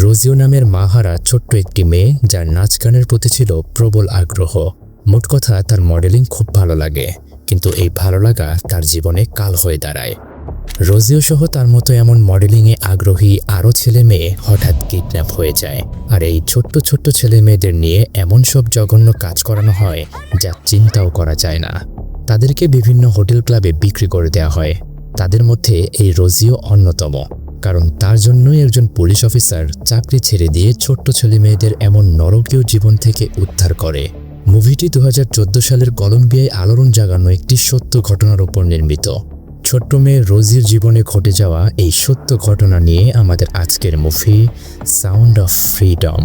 রোজিও নামের মাহারা ছোট্ট একটি মেয়ে, যার নাচ গানের প্রতি ছিল প্রবল আগ্রহ। মোট কথা, তার মডেলিং খুব ভালো লাগে, কিন্তু এই ভালো লাগা তার জীবনে কাল হয়ে দাঁড়ায়। রোজিও সহ তার মতো এমন মডেলিংয়ে আগ্রহী আরও ছেলে মেয়ে হঠাৎ কিডন্যাপ হয়ে যায়, আর এই ছোট্ট ছোট্ট ছেলে মেয়েদের নিয়ে এমন সব জঘন্য কাজ করানো হয়, যা চিন্তাও করা যায় না। তাদেরকে বিভিন্ন হোটেল ক্লাবে বিক্রি করে দেওয়া হয়। তাদের মধ্যে এই রোজিও অন্যতম। কারণ তার জন্যই একজন পুলিশ অফিসার চাকরি ছেড়ে দিয়ে ছোট্ট ছেলে মেয়েদের এমন নরকীয় জীবন থেকে উদ্ধার করে। মুভিটি দু হাজার চোদ্দ সালের কলম্বিয়ায় আলোড়ন জাগানো একটি সত্য ঘটনার উপর নির্মিত। ছোট্ট মেয়ে রোজির জীবনে ঘটে যাওয়া এই সত্য ঘটনা নিয়ে আমাদের আজকের মুভি সাউন্ড অফ ফ্রিডম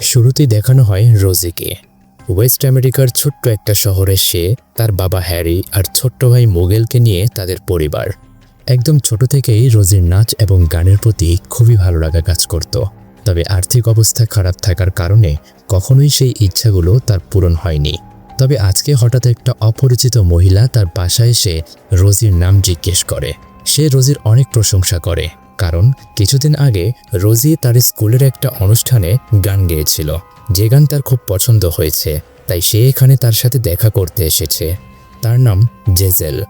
শুরুতেই দেখানো হয় রোজিকে। ওয়েস্ট আমেরিকার ছোট্ট একটা শহরে সে, তার বাবা হ্যারি আর ছোট্ট ভাই মোগেলকে নিয়ে তাদের পরিবার। একদম ছোট থেকেই রোজির নাচ এবং গানের প্রতি খুবই ভালো লাগা কাজ করত। তবে আর্থিক অবস্থা খারাপ থাকার কারণে কখনোই সেই ইচ্ছাগুলো তার পূরণ হয়নি। তবে আজকে হঠাৎ একটা অপরিচিত মহিলা তার বাসায় এসে রোজির নাম জিজ্ঞেস করে। সে রোজির অনেক প্রশংসা করে, কারণ কিছুদিন আগে রোজি তার স্কুলের একটা অনুষ্ঠানে গান গেয়েছিল। যে গান তার খুব পছন্দ হয়েছে, তাই সে এখানে তার সাথে দেখা করতে এসেছে। তার নাম জেজেল।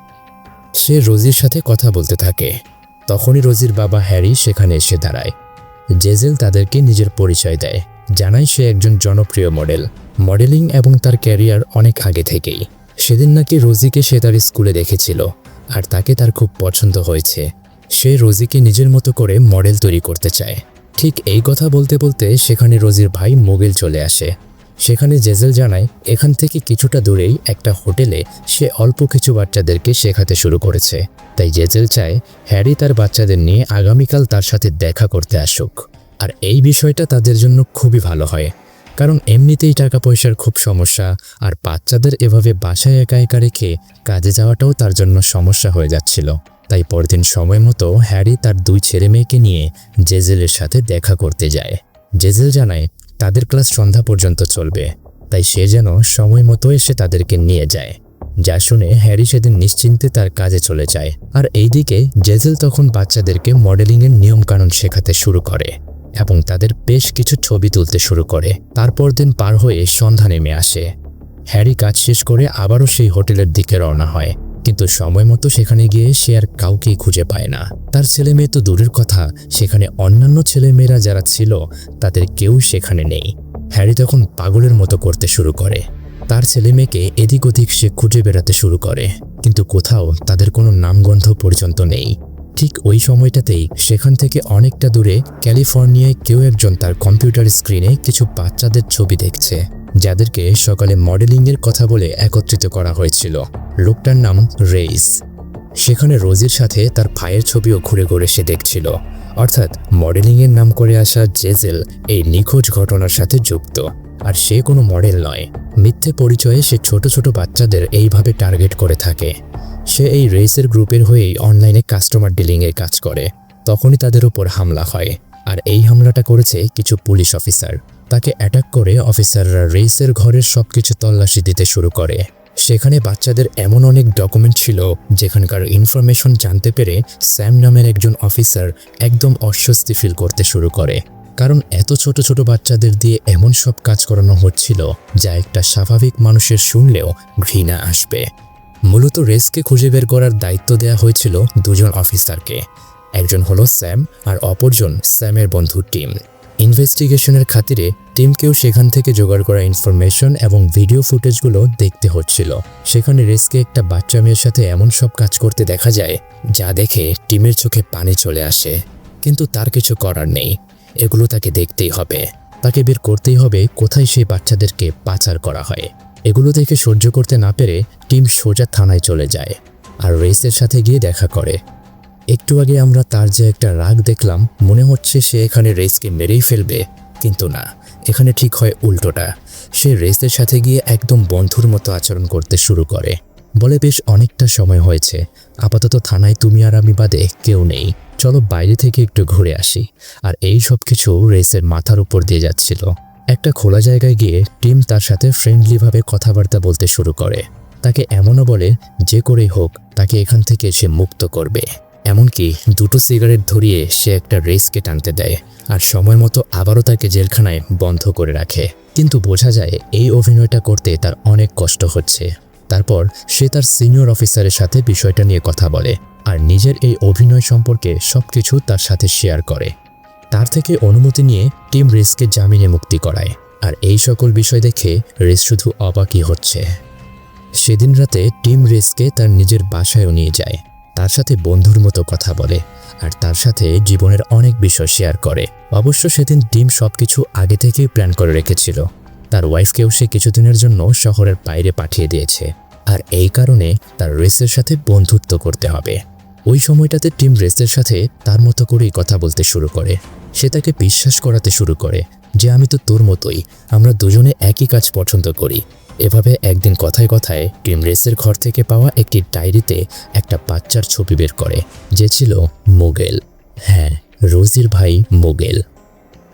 সে রোজির সাথে কথা বলতে থাকে। তখনই রোজির বাবা হ্যারি সেখানে এসে দাঁড়ায়। জেজেল তাদেরকে নিজের পরিচয় দেয়। জানায় সে একজন জনপ্রিয় মডেল। মডেলিং এবং তার ক্যারিয়ার অনেক আগে থেকেই। সেদিন নাকি রোজিকে সে তার স্কুলে দেখেছিল, আর তাকে তার খুব পছন্দ হয়েছে। সে রোজিকে নিজের মতো করে মডেল তৈরি করতে চায়। ঠিক এই কথা বলতে বলতে সেখানে রোজির ভাই মোগেল চলে আসে। সেখানে জেজেল জানায়, এখান থেকে কিছুটা দূরেই একটা হোটেলে সে অল্প কিছু বাচ্চাদেরকে শেখাতে শুরু করেছে। তাই জেজেল চায়, হ্যারি তার বাচ্চাদের নিয়ে আগামীকাল তার সাথে দেখা করতে আসুক। আর এই বিষয়টা তাদের জন্য খুবই ভালো হয়। কারণ এমনিতেই টাকা পয়সার খুব সমস্যা, আর বাচ্চাদের এভাবে বাসায় একা একা রেখে কাজে যাওয়াটাও তার জন্য সমস্যা হয়ে যাচ্ছিল। তাই পরদিন সময় মতো হ্যারি তার দুই ছেলে মেয়েকে নিয়ে জেজেলের সাথে দেখা করতে যায়। জেজেল জানায়, তাদের ক্লাস সন্ধ্যা পর্যন্ত চলবে। তাই সে যেন সময় মতো এসে তাদেরকে নিয়ে যায়। যা শুনে হ্যারি সেদিন নিশ্চিন্তে তার কাজে চলে যায়। আর এইদিকে জেজেল তখন বাচ্চাদেরকে মডেলিংয়ের নিয়মকানুন শেখাতে শুরু করে এবং তাদের বেশ কিছু ছবি তুলতে শুরু করে। তারপর দিন পার হয়ে সন্ধ্যা নেমে আসে। হ্যারি কাজ শেষ করে আবারও সেই হোটেলের দিকে রওনা হয়। কিন্তু সময় মতো সেখানে গিয়ে সে আর কাউকেই খুঁজে পায় না। তার ছেলে মেয়ে তো দূরের কথা, সেখানে অন্যান্য ছেলেমেয়েরা যারা ছিল, তাদের কেউ সেখানে নেই। হ্যারি তখন পাগলের মতো করতে শুরু করে। তার ছেলে মেয়েকে এদিক ওদিক সে খুঁজে বেড়াতে শুরু করে। কিন্তু কোথাও তাদের কোনো নামগন্ধ পর্যন্ত নেই। ঠিক ওই সময়টাতেই সেখান থেকে অনেকটা দূরে ক্যালিফোর্নিয়ায় কেউ একজন তার কম্পিউটার স্ক্রিনে কিছু বাচ্চাদের ছবি দেখছে। যাদেরকে সকালে মডেলিংয়ের কথা বলে একত্রিত করা হয়েছিল। লোকটার নাম রেইস। সেখানে রোজির সাথে তার ভাইয়ের ছবিও ঘুরে ঘুরে সে দেখছিল। অর্থাৎ মডেলিংয়ের নাম করে আসা জেজেল এই নিখোঁজ ঘটনার সাথে যুক্ত। আর সে কোনো মডেল নয়। মিথ্যে পরিচয়ে সে ছোট ছোট বাচ্চাদের এইভাবে টার্গেট করে থাকে। সে এই রেসের গ্রুপের হয়েই অনলাইনে কাস্টমার ডিলিংয়ের কাজ করে। তখনই তাদের উপর হামলা হয়। আর এই হামলাটা করেছে কিছু পুলিশ অফিসার। তাকে অ্যাটাক করে অফিসাররা রেসের ঘরের সব কিছু তল্লাশি দিতে শুরু করে। সেখানে বাচ্চাদের এমন অনেক ডকুমেন্ট ছিল, যেখানকার ইনফরমেশন জানতে পেরে স্যাম নামের একজন অফিসার একদম অস্বস্তি ফিল করতে শুরু করে। কারণ এত ছোট ছোট বাচ্চাদের দিয়ে এমন সব কাজ করানো হচ্ছিল, যা একটা স্বাভাবিক মানুষের শুনলেও ঘৃণা আসবে। মূলত রেসকে খুঁজে বের করার দায়িত্ব দেওয়া হয়েছিল দুজন অফিসারকে একজন হলো স্যাম আর অপরজন স্যামের বন্ধু টিম ইনভেস্টিগেশনের খাতিরে টিমকেও সেখান থেকে জোগাড় করা ইনফরমেশন এবং ভিডিও ফুটেজগুলো দেখতে হচ্ছিল। সেখানে রেসকে একটা বাচ্চা মেয়ের সাথে এমন সব কাজ করতে দেখা যায়, যা দেখে টিমের চোখে পানি চলে আসে। কিন্তু তার কিছু করার নেই। এগুলো তাকে দেখতেই হবে। তাকে বের করতেই হবে কোথায় সেই বাচ্চাদেরকে পাচার করা হয়। এগুলো থেকে সহ্য করতে না পেরে টিম সোজা থানায় চলে যায়। আর রেসের সাথে গিয়ে দেখা করে। একটু আগে আমরা তার যে একটা রাগ দেখলাম, মনে হচ্ছে সে এখানে রেসকে মেরেই ফেলবে, কিন্তু না, এখানে ঠিক হয় উল্টোটা। সে রেসের সাথে গিয়ে একদম বন্ধুর মতো আচরণ করতে শুরু করে। বলে বেশ অনেকটা সময় হয়েছে। আপাতত থানায় তুমি আর আমি বাদে কেউ নেই। চলো বাইরে থেকে একটু ঘুরে আসি। আর এই সব কিছু রেসের মাথার উপর দিয়ে যাচ্ছিল। একটা খোলা জায়গায় গিয়ে টিম তার সাথে ফ্রেন্ডলিভাবে কথাবার্তা বলতে শুরু করে। তাকে এমনও বলে, যে করেই হোক, তাকে এখান থেকে সে মুক্ত করবে। এমনকি দুটো সিগারেট ধরিয়ে সে একটা রেসকে টানতে দেয় আর সময় মতো আবারও তাকে জেলখানায় বন্ধ করে রাখে। কিন্তু বোঝা যায় এই অভিনয়টা করতে তার অনেক কষ্ট হচ্ছে। তারপর সে তার সিনিয়র অফিসারের সাথে বিষয়টা নিয়ে কথা বলে আর নিজের এই অভিনয় সম্পর্কে সব কিছু তার সাথে শেয়ার করে। তার থেকে অনুমতি নিয়ে টিম রেসকে জামিনে মুক্তি করায় আর এই সকল বিষয় দেখে রেস শুধু অবাকই হচ্ছে। সেদিন রাতে টিম রেসকে তার নিজের বাসায়ও নিয়ে যায়। তার সাথে বন্ধুর মতো কথা বলে আর তার সাথে জীবনের অনেক বিষয় শেয়ার করে। অবশ্য সেদিন টিম সবকিছু আগে থেকেই প্ল্যান করে রেখেছিল। তার ওয়াইফকেও সে কিছুদিনের জন্য শহরের বাইরে পাঠিয়ে দিয়েছে। আর এই কারণে তার রেসের সাথে বন্ধুত্ব করতে হবে। ওই সময়টাতে টিম রেসের সাথে তার মতো করেই কথা বলতে শুরু করে। সে তাকে বিশ্বাস করাতে শুরু করে যে, আমি তো তোর মতোই। আমরা দুজনে একই কাজ পছন্দ করি। এভাবে একদিন কথায় কথায় টিম রেসের ঘর থেকে পাওয়া একটি ডায়েরিতে একটা বাচ্চার ছবি বের করে, যে ছিল মোগেল। হ্যাঁ রোজির ভাই মোগেল।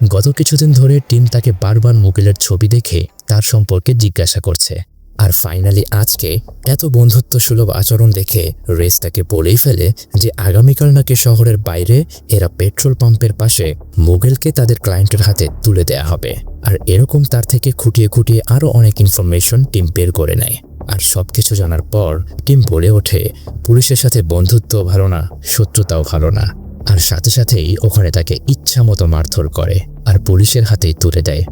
গত কিছুদিন ধরে টিম তাকে বারবার মোগেলের ছবি দেখে তার সম্পর্কে জিজ্ঞাসা করছে। আর ফাইনালি আজকে এত বন্ধুত্ব সুলভ আচরণ দেখে রেস তাকে বলেই ফেলে যে আগামীকাল নাকি শহরের বাইরে এরা পেট্রোল পাম্পের পাশে মোগেলকে তাদের ক্লায়েন্টের হাতে তুলে দেয়া হবে। আর এরকম তার থেকে খুঁটিয়ে খুঁটিয়ে আরও অনেক ইনফরমেশন টিম বের করে নেয়। আর সব কিছু জানার পর টিম বলে ওঠে, পুলিশের সাথে বন্ধুত্ব ভালো না, শত্রুতাও ভালো না। আর সাথে সাথেই ওখানে তাকে ইচ্ছা মতো মারধর করে, আর পুলিশের হাতেই তুলে দেয়।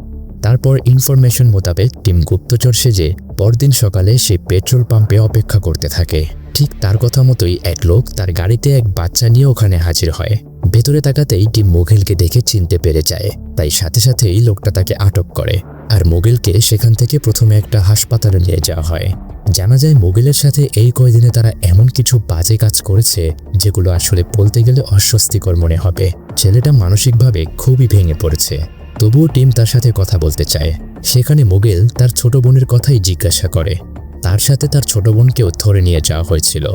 তারপর ইনফরমেশন মোতাবেক টিম গুপ্তচর সেজে পরদিন সকালে সে পেট্রোল পাম্পে অপেক্ষা করতে থাকে। ঠিক তার কথা মতোই এক লোক তার গাড়িতে এক বাচ্চা নিয়ে ওখানে হাজির হয়। ভেতরে তাকাতেই টিম মোগেলকে দেখে চিনতে পেরে যায়। তাই সাথে সাথেই লোকটা তাকে আটক করে। আর মোগেলকে সেখান থেকে প্রথমে একটা হাসপাতালে নিয়ে যাওয়া হয়। জানা যায় মোগেলের সাথে এই কয়দিনে তারা এমন কিছু বাজে কাজ করেছে, যেগুলো আসলে বলতে গেলে অস্বস্তিকর মনে হবে। ছেলেটা মানসিকভাবে খুবই ভেঙে পড়েছে। তবুও টিম তার সাথে কথা বলতে চায়। সেখানে মোগেল তার ছোট বোনের কথাই জিজ্ঞাসা করে। তার সাথে তার ছোট বোনকেও ধরে নিয়ে যাওয়া হয়েছিল।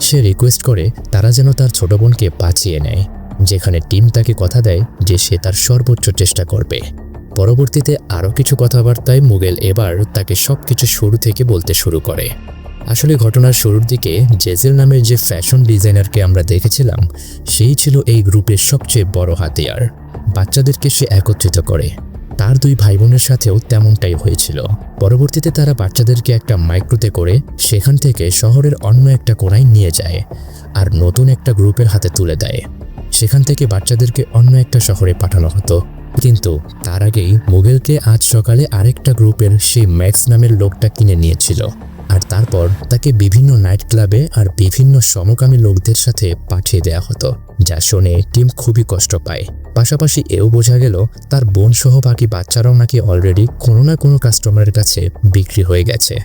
সে রিকোয়েস্ট করে তারা যেন তার ছোট বোনকে বাঁচিয়ে নেয়, যেখানে টিম তাকে কথা দেয় যে সে তার সর্বোচ্চ চেষ্টা করবে। পরবর্তীতে আরও কিছু কথাবার্তায় মুগেল এবার তাকে সব কিছু শুরু থেকে বলতে শুরু করে। আসলে ঘটনার শুরুর দিকে জেজেল নামের যে ফ্যাশন ডিজাইনারকে আমরা দেখেছিলাম, সেই ছিল এই গ্রুপের সবচেয়ে বড় হাতিয়ার। বাচ্চাদেরকে সে একত্রিত করে। তার দুই ভাই বোনের সাথেও তেমনটাই হয়েছিল। পরবর্তীতে তারা বাচ্চাদেরকে একটা মাইক্রোতে করে সেখান থেকে শহরের অন্য একটা কোনায় নিয়ে যায় আর নতুন একটা গ্রুপের হাতে তুলে দেয়। সেখান থেকে বাচ্চাদেরকে অন্য একটা শহরে পাঠানো হতো। কিন্তু তার আগেই মুঘেলকে আজ সকালে আরেকটা গ্রুপের সেই ম্যাক্স নামের লোকটা কিনে নিয়েছিল। আর তারপর তাকে বিভিন্ন নাইট ক্লাবে আর বিভিন্ন সমকামী লোকদের সাথে পাঠিয়ে দেয়া হতো, যা শুনে টিম খুবই কষ্ট পায়। পাশাপাশি এও বোঝা গেল, তার বোন সহ বাকি বাচ্চারাও নাকি অলরেডি কোনো না কোনো কাস্টমারের কাছে বিক্রি হয়ে গেছে।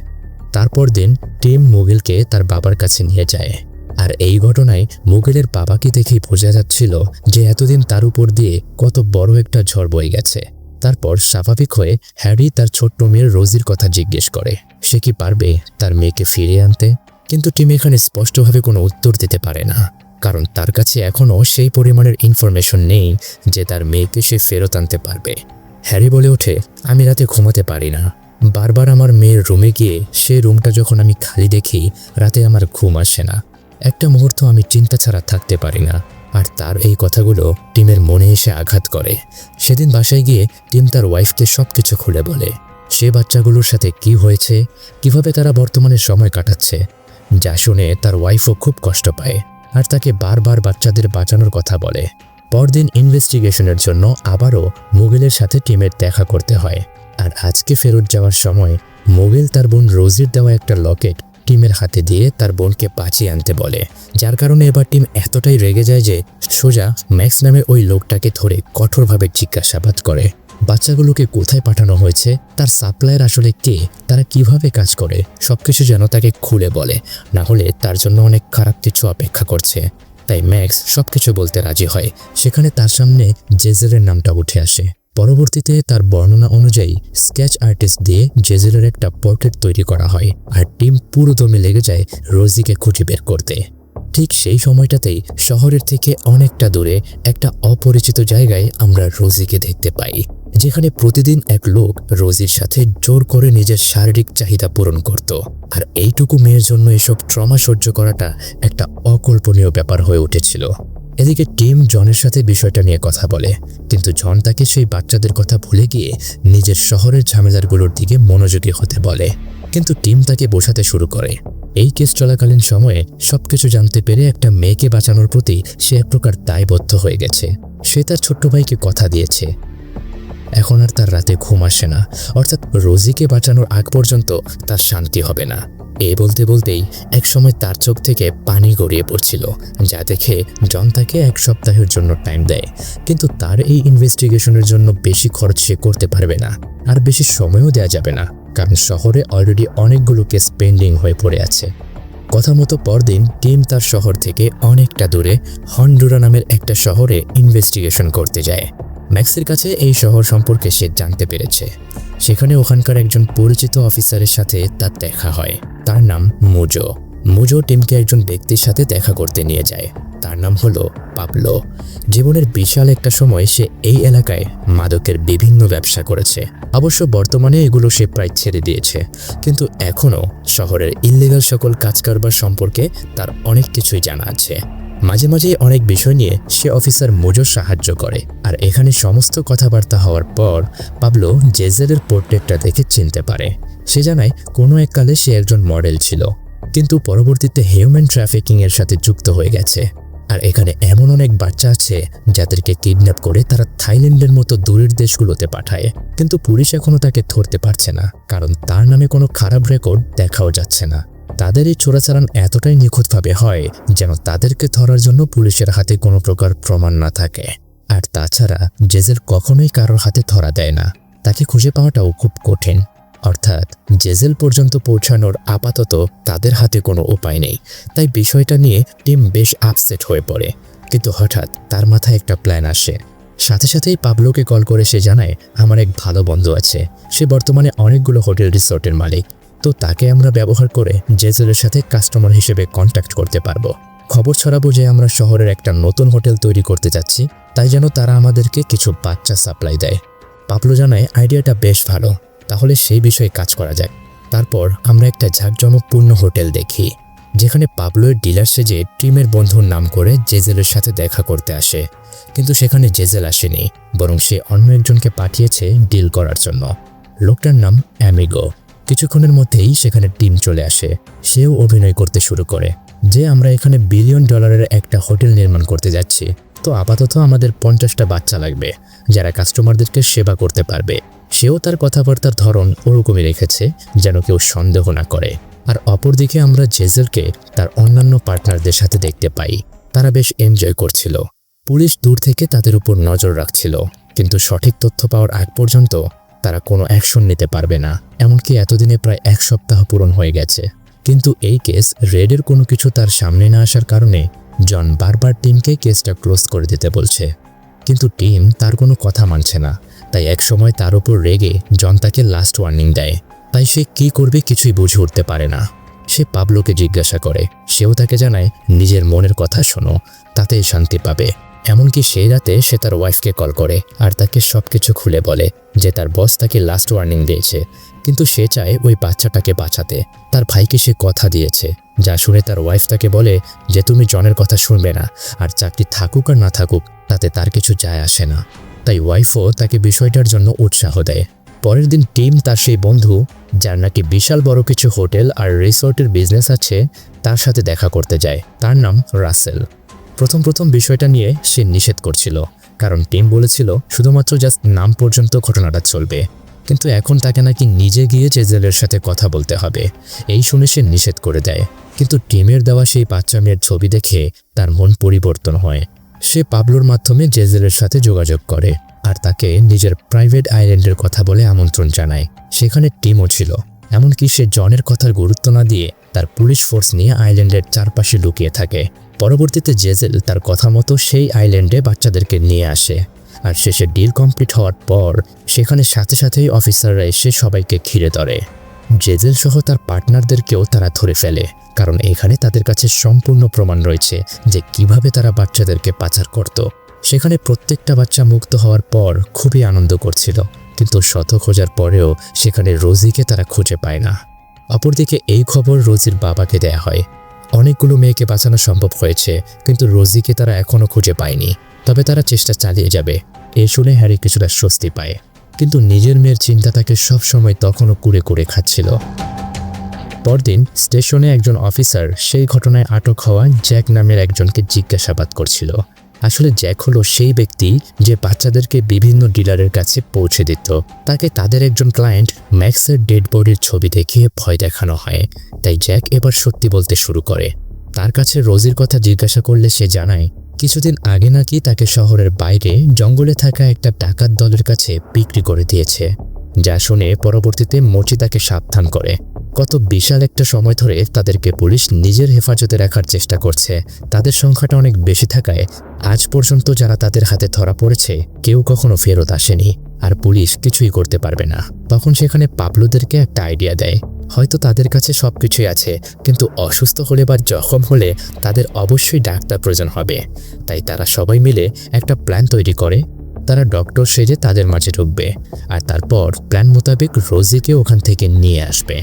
তারপর দিন টিম মুগিলকে তার বাবার কাছে নিয়ে যায়। আর এই ঘটনায় মুগেলের বাবাকে দেখেই বোঝা যাচ্ছিল যে এতদিন তার উপর দিয়ে কত বড় একটা ঝড় বয়ে গেছে। তারপর স্বাভাবিক হয়ে হ্যারি তার ছোট্ট মেয়ের রোজির কথা জিজ্ঞেস করে। সে কি পারবে তার মেয়েকে ফিরিয়ে আনতে? কিন্তু টিম এখানে স্পষ্টভাবে কোনো উত্তর দিতে পারে না। কারণ তার কাছে এখনও সেই পরিমাণের ইনফরমেশন নেই যে তার মেয়েকে সে ফেরত আনতে পারবে। হ্যারি বলে ওঠে, আমি রাতে ঘুমাতে পারি না। বারবার আমার মেয়ের রুমে গিয়ে সেই রুমটা যখন আমি খালি দেখি, রাতে আমার ঘুম আসে না। একটা মুহূর্ত আমি চিন্তা ছাড়া থাকতে পারি না। আর তার এই কথাগুলো টিমের মনে এসে আঘাত করে। সেদিন বাসায় গিয়ে টিম তার ওয়াইফকে সব কিছু খুলে বলে, সে বাচ্চাগুলোর সাথে কি হয়েছে, কীভাবে তারা বর্তমানে সময় কাটাচ্ছে। যা শুনে তার ওয়াইফও খুব কষ্ট পায় আর তাকে বারবার বাচ্চাদের বাঁচানোর কথা বলে। পরদিন ইনভেস্টিগেশনের জন্য আবারও মুগেলের সাথে টিমের দেখা করতে হয়। আর আজকে ফেরত যাওয়ার সময় মোগেল তার বোন রোজির দেওয়া একটা লকেট টিমের হাতে দিয়ে তার বোনকে বাঁচিয়ে আনতে বলে, যার কারণে এবার টিম এতটাই রেগে যায় যে সোজা ম্যাক্স নামে ওই লোকটাকে ধরে কঠোরভাবে জিজ্ঞাসাবাদ করে। বাচ্চাগুলোকে কোথায় পাঠানো হয়েছে, তার সাপ্লায়ার আসলে কে, তারা কীভাবে কাজ করে, সবকিছু যেন তাকে খুলে বলে, না হলে তার জন্য অনেক খারাপ কিছু অপেক্ষা করছে। তাই ম্যাক্স সবকিছু বলতে রাজি হয়। সেখানে তার সামনে জেজেলের নামটা উঠে আসে। পরবর্তীতে তার বর্ণনা অনুযায়ী স্কেচ আর্টিস্ট দিয়ে জেজেলের একটা পোর্ট্রেট তৈরি করা হয় আর টিম পুরো দমে লেগে যায় রোজিকে খুঁজে বের করতে। ঠিক সেই সময়টাতেই শহরের থেকে অনেকটা দূরে একটা অপরিচিত জায়গায় আমরা রোজিকে দেখতে পাই, যেখানে প্রতিদিন এক লোক রোজির সাথে জোর করে নিজের শারীরিক চাহিদা পূরণ করত। আর এইটুকু মেয়ের জন্য এসব ট্রমা সহ্য করাটা একটা অকল্পনীয় ব্যাপার হয়ে উঠেছিল। এদিকে টিম জনের সাথে বিষয়টা নিয়ে কথা বলে, কিন্তু জন তাকে সেই বাচ্চাদের কথা ভুলে গিয়ে নিজের শহরের ঝামেলারগুলোর দিকে মনোযোগী হতে বলে। কিন্তু টিম তাকে বোঝাতে শুরু করে। এই কেস চলাকালীন সময়ে সবকিছু জানতে পেরে একটা মেয়েকে বাঁচানোর প্রতি সে এক প্রকার দায়বদ্ধ হয়ে গেছে। সে তার ছোট্ট ভাইকে কথা দিয়েছে। এখন আর তার রাতে ঘুম আসে না। অর্থাৎ রোজিকে বাঁচানোর আগ পর্যন্ত তার শান্তি হবে না। এ বলতে বলতেই এক সময় তার চোখ থেকে পানি গড়িয়ে পড়ছিল, যা দেখে জন তাকে এক সপ্তাহের জন্য টাইম দেয়। কিন্তু তার এই ইনভেস্টিগেশনের জন্য বেশি খরচ সে করতে পারবে না, আর বেশি সময়ও দেওয়া যাবে না, কারণ শহরে অলরেডি অনেকগুলো কেস পেন্ডিং হয়ে পড়ে আছে। কথা মতো পরদিন টিম তার শহর থেকে অনেকটা দূরে হন্ডুরা নামের একটা শহরে ইনভেস্টিগেশন করতে যায়। ম্যাক্সের কাছে এই শহর সম্পর্কে সে জানতে পেরেছে। সেখানে ওখানকার একজন পরিচিত অফিসারের সাথে তার দেখা হয়। তার নাম মুজো। মুজো টিমকে একজন ব্যক্তির সাথে দেখা করতে নিয়ে যায়। তার নাম হলো পাবলো। জীবনের বিশাল একটা সময় সে এই এলাকায় মাদকের বিভিন্ন ব্যবসা করেছে। অবশ্য বর্তমানে এগুলো সে প্রায় ছেড়ে দিয়েছে। কিন্তু এখনও শহরের ইল্লিগাল সকল কাজকারবার সম্পর্কে তার অনেক কিছুই জানা আছে। মাঝে মাঝে অনেক বিষয় নিয়ে সে অফিসার মোজোর সাহায্য করে। আর এখানে সমস্ত কথাবার্তা হওয়ার পর পাবলো জেজেলের পোর্ট্রেটটা দেখে চিনতে পারে। সে জানায়, কোনো এককালে সে একজন মডেল ছিল, কিন্তু পরবর্তীতে হিউম্যান ট্রাফিকিং এর সাথে যুক্ত হয়ে গেছে। আর এখানে এমন অনেক বাচ্চা আছে যাদেরকে কিডন্যাপ করে তারা থাইল্যান্ডের মতো দূরের দেশগুলোতে পাঠায়, কিন্তু পুলিশ এখনও তাকে ধরতে পারছে না, কারণ তার নামে কোনো খারাপ রেকর্ড দেখাও যাচ্ছে না। তাদের এই চোরাচালান এতটাই নিখুঁতভাবে হয় যেন তাদেরকে ধরার জন্য পুলিশের হাতে কোনো প্রকার প্রমাণ না থাকে। আর তাছাড়া জেজেল কখনোই কারোর হাতে ধরা দেয় না। তাকে খুঁজে পাওয়াটাও খুব কঠিন। অর্থাৎ জেজেল পর্যন্ত পৌঁছানোর আপাতত তাদের হাতে কোনো উপায় নেই। তাই বিষয়টা নিয়ে টিম বেশ আপসেট হয়ে পড়ে। কিন্তু হঠাৎ তার মাথায় একটা প্ল্যান আসে। সাথে সাথেই পাবলোকে কল করে সে জানায়, আমার এক ভালো বন্ধু আছে। সে বর্তমানে অনেকগুলো হোটেল রিসোর্টের মালিক। তো তাকে আমরা ব্যবহার করে জেজেলের সাথে কাস্টমার হিসেবে কন্ট্যাক্ট করতে পারব। খবর ছড়াবো যে আমরা শহরের একটা নতুন হোটেল তৈরি করতে যাচ্ছি, তাই যেন তারা আমাদেরকে কিছু বাচ্চা সাপ্লাই দেয়। পাবলো জানায়, আইডিয়াটা বেশ ভালো। তাহলে সেই বিষয়ে কাজ করা যায় তারপর আমরা একটা ঝাঁকজমকপূর্ণ হোটেল দেখি, যেখানে পাবলোর ডিলার সেজে টিমের বন্ধুর নাম করে জেজেলের সাথে দেখা করতে আসে। কিন্তু সেখানে জেজেল আসেনি, বরং সে অন্য একজনকে পাঠিয়েছে ডিল করার জন্য। লোকটার নাম অ্যামিগো। কিছুক্ষণের মধ্যেই সেখানে টিম চলে আসে। সেও অভিনয় করতে শুরু করে যে আমরা এখানে বিলিয়ন ডলারের একটা হোটেল নির্মাণ করতে যাচ্ছি। তো আপাতত আমাদের পঞ্চাশটা বাচ্চা লাগবে, যারা কাস্টমারদেরকে সেবা করতে পারবে। সেও তার কথাবার্তার ধরন ওরকমই রেখেছে, যেন কেউ সন্দেহ না করে। আর অপরদিকে আমরা জেজেলকে তার অন্যান্য পার্টনারদের সাথে দেখতে পাই। তারা বেশ এনজয় করছিল। পুলিশ দূর থেকে তাদের উপর নজর রাখছিল। কিন্তু সঠিক তথ্য পাওয়ার আগ পর্যন্ত তারা কোনো অ্যাকশন নিতে পারবে না, এমনকি এতদিনে প্রায় এক সপ্তাহ পূরণ হয়ে গেছে। কিন্তু এই কেস রেডের কোনো কিছু তার সামনে না আসার কারণে জন বারবার টিমকে কেসটা ক্লোজ করে দিতে বলছে। কিন্তু টিম তার কোনো কথা মানছে না, তাই এক সময় তার উপর রেগে জন তাকে লাস্ট ওয়ার্নিং দেয়। তাই সে কি করবে কিছুই বুঝে উঠতে পারে না। সে পাবলোকে জিজ্ঞাসা করে, সেও তাকে জানায়, নিজের মনের কথা শোনো, তাতেই শান্তি পাবে। এমনকি সেই রাতে সে তার ওয়াইফকে কল করে আর তাকে সব কিছু খুলে বলে যে তার বস তাকে লাস্ট ওয়ার্নিং দিয়েছে। কিন্তু সে চায় ওই বাচ্চাটাকে বাঁচাতে। তার ভাইকে সে কথা দিয়েছে। যা শুনে তার ওয়াইফ তাকে বলে যে, তুমি জনের কথা শুনবে না। আর চাকরি থাকুক আর না থাকুক, তাতে তার কিছু যায় আসে না। তাই ওয়াইফও তাকে বিষয়টার জন্য উৎসাহ দেয়। পরের দিন টিম তার সেই বন্ধু, যার নাকি বিশাল বড় কিছু হোটেল আর রিসোর্টের বিজনেস আছে, তার সাথে দেখা করতে যায়। তার নাম রাসেল। প্রথম প্রথম বিষয়টা নিয়ে সে নিষেধ করছিল, কারণ টিম বলেছিল শুধুমাত্র জাস্ট নাম পর্যন্ত ঘটনাটা চলবে। কিন্তু এখন তাকে নাকি নিজে গিয়ে চেজেলের সাথে কথা বলতে হবে, এই শুনে সে নিষেধ করে দেয়। কিন্তু টিমের দেওয়া সেই বাচ্চা মেয়ের ছবি দেখে তার মন পরিবর্তন হয়। সে পাবলোর মাধ্যমে জেজেলের সাথে যোগাযোগ করে আর তাকে নিজের প্রাইভেট আইল্যান্ডের কথা বলে আমন্ত্রণ জানায়। সেখানে টিমও ছিল, এমনকি সে জনের কথার গুরুত্ব না দিয়ে তার পুলিশ ফোর্স নিয়ে আইল্যান্ডের চারপাশে লুকিয়ে থাকে। পরবর্তীতে জেজেল তার কথা মতো সেই আইল্যান্ডে বাচ্চাদেরকে নিয়ে আসে। আর শেষে ডিল কমপ্লিট হওয়ার পর সেখানে সাথে সাথেই অফিসাররা এসে সবাইকে ঘিরে ধরে। জেজেল সহ তার পার্টনারদেরকেও তারা ধরে ফেলে, কারণ এখানে তাদের কাছে সম্পূর্ণ প্রমাণ রয়েছে যে কীভাবে তারা বাচ্চাদেরকে পাচার করত। সেখানে প্রত্যেকটা বাচ্চা মুক্ত হওয়ার পর খুবই আনন্দ করছিল, কিন্তু শত খোঁজার পরেও সেখানে রোজিকে তারা খুঁজে পায় না। অপরদিকে এই খবর রোজির বাবাকে দেয়া হয়। অনেকগুলো মেয়েকে বাঁচানো সম্ভব হয়েছে, কিন্তু রোজিকে তারা এখনও খুঁজে পায়নি। তবে তারা চেষ্টা চালিয়ে যাবে, এ শুনে হ্যারি কিছুটা স্বস্তি পায়। কিন্তু নিজের মেয়ের চিন্তা তাকে সবসময় তখনও কুড়ে কুড়ে খাচ্ছিল। পরদিন স্টেশনে একজন অফিসার সেই ঘটনায় আটক হওয়া জ্যাক নামের একজনকে জিজ্ঞাসাবাদ করছিল। আসলে জ্যাক হলো সেই ব্যক্তি যে বাচ্চাদেরকে বিভিন্ন ডিলারের কাছে পৌঁছে দিত। তাকে তাদের একজন ক্লায়েন্ট ম্যাক্সের ডেড বডির ছবি দেখিয়ে ভয় দেখানো হয়। তাই জ্যাক এবার সত্যি বলতে শুরু করে। তার কাছে রোজির কথা জিজ্ঞাসা করলে সে জানায়, কিছুদিন আগে নাকি তাকে শহরের বাইরে জঙ্গলে থাকা একটা ডাকাত দলের কাছে বিক্রি করে দিয়েছে। যা শুনে পরবর্তীতে মচি তাকে সাবধান করে। কত বিশাল একটা সময় ধরে তাদেরকে পুলিশ নিজের হেফাজতে রাখার চেষ্টা করছে। তাদের সংখ্যাটা অনেক বেশি থাকায় আজ পর্যন্ত যারা তাদের হাতে ধরা পড়েছে, কেউ কখনো ফেরত আসেনি। আর পুলিশ কিছুই করতে পারবে না। তখন সেখানে পাবলুদেরকে একটা আইডিয়া দেয়। হয়তো তাদের কাছে সব কিছুই আছে, কিন্তু অসুস্থ হলে বা জখম হলে তাদের অবশ্যই ডাক্তার প্রয়োজন হবে। তাই তারা সবাই মিলে একটা প্ল্যান তৈরি করে। তারা ডক্টর সেজে তাদের মাঝে ঢুকবে আর তারপর প্ল্যান মোতাবেক রোজিকে ওখান থেকে নিয়ে আসবে।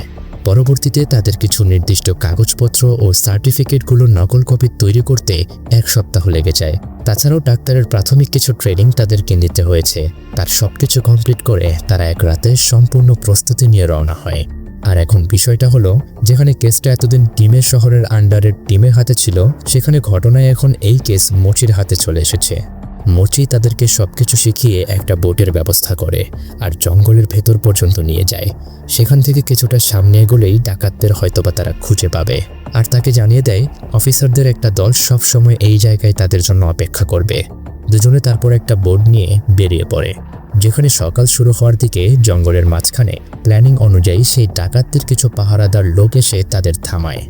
পরবর্তীতে তাদের কিছু নির্দিষ্ট কাগজপত্র ও সার্টিফিকেটগুলো নকল কপি তৈরি করতে এক সপ্তাহ লেগে যায়। তাছাড়াও ডাক্তারের প্রাথমিক কিছু ট্রেনিং তাদেরকে নিতে হয়েছে। তার সবকিছু কমপ্লিট করে তারা এক রাতে সম্পূর্ণ প্রস্তুতি নিয়ে রওনা হয়। আর এখন বিষয়টা হলো, যেখানে কেসটা এতদিন টিমের শহরের আন্ডারের টিমের হাতে ছিল, সেখানে ঘটনায় এখন এই কেস মোচির হাতে চলে এসেছে। মোচি তাদেরকে সবকিছু শিখিয়ে একটা বোটের ব্যবস্থা করে আর জঙ্গলের ভেতর পর্যন্ত নিয়ে যায়। সেখান থেকে কিছুটা সামনে এগোলেই ডাকাতদের হয়তোবা তারা খুঁজে পাবে। আর তাকে জানিয়ে দেয়, অফিসারদের একটা দল সব সময় এই জায়গায় তাদের জন্য অপেক্ষা করবে। দুজনে তারপর একটা বোর্ড নিয়ে বেরিয়ে পড়ে। যেখানে সকাল শুরু হওয়ার দিকে জঙ্গলের মাঝখানে প্ল্যানিং অনুযায়ী সেই ডাকাতদের কিছু পাহারাদার লোক এসে তাদের থামায়।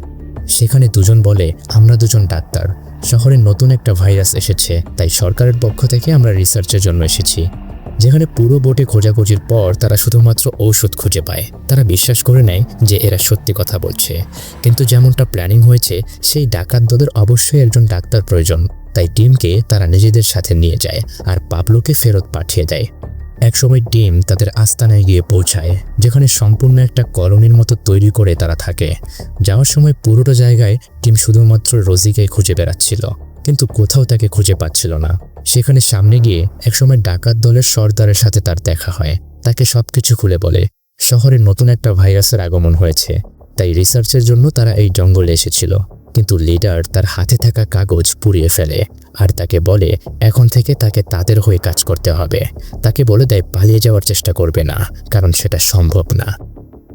সেখানে দুজন বলে, আমরা দুজন ডাক্তার। শহরে নতুন একটা ভাইরাস এসেছে, তাই সরকারের পক্ষ থেকে আমরা রিসার্চের জন্য এসেছি। যেখানে পুরো বোটে খোঁজাখুঁজির পর তারা শুধুমাত্র ঔষধ খুঁজে পায়। তারা বিশ্বাস করে নেয় যে এরা সত্যি কথা বলছে। কিন্তু যেমনটা প্ল্যানিং হয়েছে, সেই ডাকাত দলের অবশ্যই একজন ডাক্তার প্রয়োজন। তাই টিমকে তারা নিজেদের সাথে নিয়ে যায় আর পাবলোকে ফেরত পাঠিয়ে দেয়। একসময় টিম তাদের আস্তানায় গিয়ে পৌঁছায়, যেখানে সম্পূর্ণ একটা কলোনির মতো তৈরি করে তারা থাকে। যাওয়ার সময় পুরোটা জায়গায় টিম শুধুমাত্র রোজিকে খুঁজে বেড়াচ্ছিল, কিন্তু কোথাও তাকে খুঁজে পাচ্ছিল না। সেখানে সামনে গিয়ে একসময় ডাকাত দলের সর্দারের সাথে তার দেখা হয়। তাকে সবকিছু খুলে বলে, শহরে নতুন একটা ভাইরাসের আগমন হয়েছে। তাই রিসার্চের জন্য তারা এই জঙ্গলে এসেছিল। কিন্তু লিডার তার হাতে থাকা কাগজ পুড়িয়ে ফেলে আর তাকে বলে, এখন থেকে তাকে তাদের হয়ে কাজ করতে হবে। তাকে বলে দেয়, পালিয়ে যাওয়ার চেষ্টা করবে না, কারণ সেটা সম্ভব না।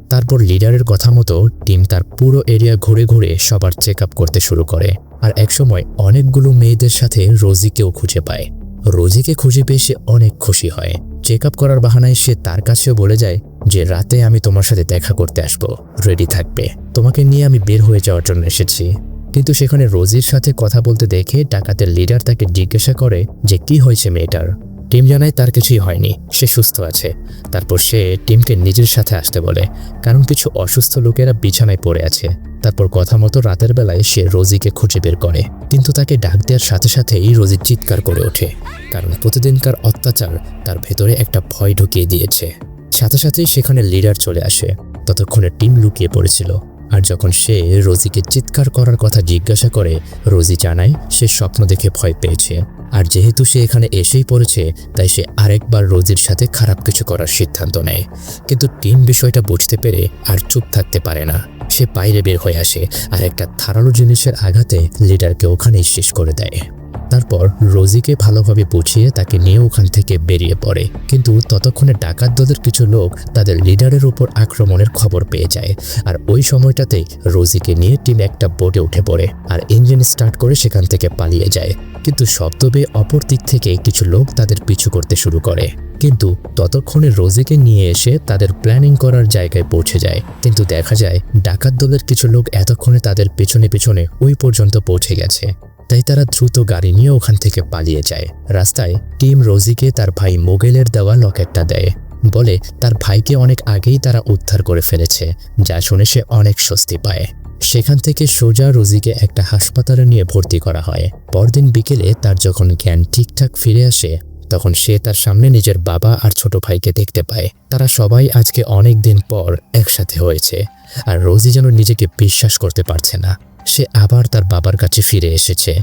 তারপর লিডারের কথা মতো টিম তার পুরো এরিয়া ঘুরে ঘুরে সবার চেক আপ করতে শুরু করে। আর একসময় অনেকগুলো মেয়েদের সাথে রোজিকেও খুঁজে পায়। রোজিকে খুঁজে পেয়ে সে অনেক খুশি হয়। চেক আপ করার বাহানায় সে তার কাছেও বলে যায় যে, রাতে আমি তোমার সাথে দেখা করতে আসব। রেডি থাকবে। তোমাকে নিয়ে আমি বের হয়ে যাওয়ার জন্য এসেছি। কিন্তু সেখানে রোজির সাথে কথা বলতে দেখে ডাকাতের লিডার তাকে জিজ্ঞাসা করে যে কি হয়েছে মেয়েটার। টিম জানায় তার কিছুই হয়নি, সে সুস্থ আছে। তারপর সে টিমকে নিজের সাথে আসতে বলে, কারণ কিছু অসুস্থ লোকেরা বিছানায় পড়ে আছে। তারপর কথা মতো রাতের বেলায় সে রোজিকে খুঁজে বের করে, কিন্তু তাকে ডাক দেওয়ার সাথে সাথেই রোজি চিৎকার করে ওঠে, কারণ প্রতিদিনকার অত্যাচার তার ভেতরে একটা ভয় ঢুকিয়ে দিয়েছে। সাথে সাথেই সেখানে লিডার চলে আসে, ততক্ষণে টিম লুকিয়ে পড়েছিল। আর যখন সে রোজিকে চিৎকার করার কথা জিজ্ঞাসা করে, রোজি জানায় সে স্বপ্ন দেখে ভয় পেয়েছে। আর যেহেতু সে এখানে এসেই পড়েছে, তাই সে আরেকবার রোজির সাথে খারাপ কিছু করার সিদ্ধান্ত নেয়। কিন্তু টিম বিষয়টা বুঝতে পেরে আর চুপ থাকতে পারে না। সে বাইরে বের হয়ে আসে আর একটা ধারালো জিনিসের আঘাতে লিডারকে ওখানেই শেষ করে দেয়। তারপর রোজিকে ভালোভাবে বুঝিয়ে তাকে নিয়ে ওখান থেকে বেরিয়ে পড়ে। কিন্তু ততক্ষণে ডাকাত দলের কিছু লোক তাদের লিডারের উপর আক্রমণের খবর পেয়ে যায়। আর ওই সময়টাতেই রোজিকে নিয়ে টিম একটা বোটে উঠে পড়ে আর ইঞ্জিন স্টার্ট করে সেখান থেকে পালিয়ে যায়। কিন্তু শব্দ পেয়ে অপর দিক থেকে কিছু লোক তাদের পিছু করতে শুরু করে। কিন্তু ততক্ষণে রোজিকে নিয়ে এসে তাদের প্ল্যানিং করার জায়গায় পৌঁছে যায়। কিন্তু দেখা যায়, ডাকাত দলের কিছু লোক এতক্ষণে তাদের পেছনে পেছনে ওই পর্যন্ত পৌঁছে গেছে। তাই তারা দ্রুত গাড়ি নিয়ে ওখান থেকে পালিয়ে যায়। রাস্তায় টিম রোজিকে তার ভাই মোগেলের দেওয়া লকেটটা দেয়। বলে তার ভাইকে অনেক আগেই তারা উদ্ধার করে ফেলেছে, যা শুনে সে অনেক স্বস্তি পায়। সেখান থেকে সোজা রোজিকে একটা হাসপাতালে নিয়ে ভর্তি করা হয়। পরদিন বিকেলে তার যখন জ্ঞান ঠিকঠাক ফিরে আসে, তখন সে তার সামনে নিজের বাবা আর ছোট ভাইকে দেখতে পায়। তারা সবাই আজকে অনেক দিন পর একসাথে হয়েছে, আর রোজি যেন নিজেকে বিশ্বাস করতে পারছে না। সে আবার তার বাবার কাছে ফিরে এসেছে।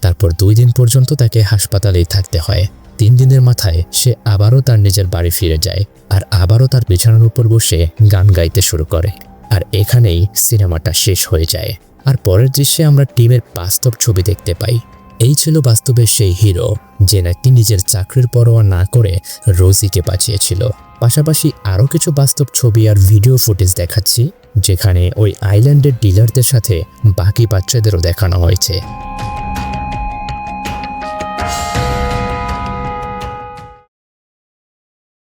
তারপর দুই দিন পর্যন্ত তাকে হাসপাতালেই থাকতে হয়। তিন দিনের মাথায় সে আবারও তার নিজের বাড়ি ফিরে যায় আর আবারও তার বিছানার উপর বসে গান গাইতে শুরু করে। আর এখানেই সিনেমাটা শেষ হয়ে যায়। আর পরের দৃশ্যে আমরা টিমের বাস্তব ছবি দেখতে পাই। এই ছিল বাস্তবে সেই হিরো, যে নাকি নিজের চাকরির পরোয়া না করে রোজিকে বাঁচিয়েছিল। পাশাপাশি আরও কিছু বাস্তব ছবি আর ভিডিও ফুটেজ দেখাচ্ছি। যেখানে ওই আইল্যান্ডের ডিলারদের সাথে বাকি বাচ্চাদেরও দেখানো হয়েছে।